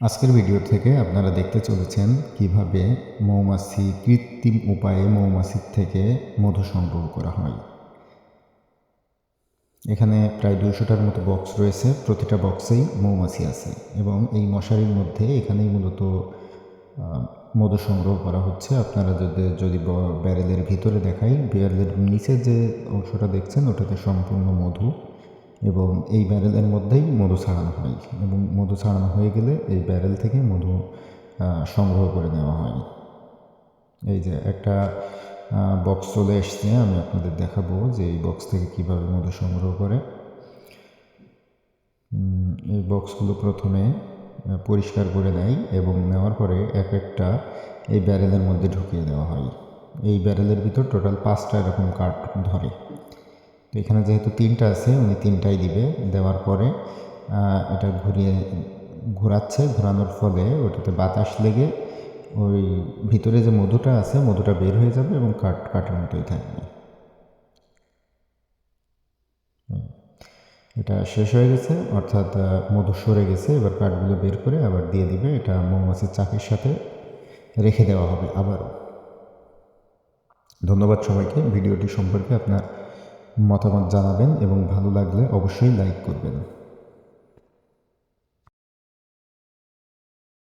আজকের ভিডিও থেকে আপনারা দেখতে চলেছেন কীভাবে মৌমাছি কৃত্রিম উপায়ে মৌমাছির থেকে মধু সংগ্রহ করা হয়। এখানে প্রায় দুইশোটার মতো বক্স রয়েছে, প্রতিটা বক্সেই মৌমাছি আছে এবং এই মশারির মধ্যে এখানেই মূলত মধু সংগ্রহ করা হচ্ছে। আপনারা যদি যদি ব্যারেলের ভিতরে দেখাই ব্যারেলের নিচে যে অংশটা দেখছেন, ওটাতে সম্পূর্ণ মধু এবং এই ব্যারেলের মধ্যেই মধু ছাড়ানো হয় এবং মধু ছাড়ানো হয়ে গেলে এই ব্যারেল থেকে মধু সংগ্রহ করে নেওয়া হয়। এই যে একটা বক্স চলে এসছে, আমি আপনাদের দেখাবো যে এই বক্স থেকে কীভাবে মধু সংগ্রহ করে। এই বক্সগুলো প্রথমে পরিষ্কার করে নেয় এবং নেওয়ার পরে এক একটা এই ব্যারেলের মধ্যে ঢুকিয়ে দেওয়া হয়। এই ব্যারেলের ভিতর টোটাল পাঁচটা এরকম কাঠ ধরে। এখানে যেহেতু তিনটা আছে, উনি তিনটাই দিবে। দেওয়ার পরে এটা ঘুরিয়ে ঘোরাচ্ছে, ঘোরানোর ফলে ওটাতে বাতাস লেগে ওই ভিতরে যে মধুটা আছে, মধুটা বের হয়ে যাবে এবং কাঠ কাঠের মতোই থাকবে এটা শেষ হয়ে গেছে, অর্থাৎ মধু সরে গেছে। এবার কাঠগুলো বের করে আবার দিয়ে দিবে। এটা মৌমাছির চাকির সাথে রেখে দেওয়া হবে আবারও। ধন্যবাদ সবাইকে। ভিডিওটি সম্পর্কে আপনার মতামত জানাবেন এবং ভালো লাগলে অবশ্যই লাইক করবেন।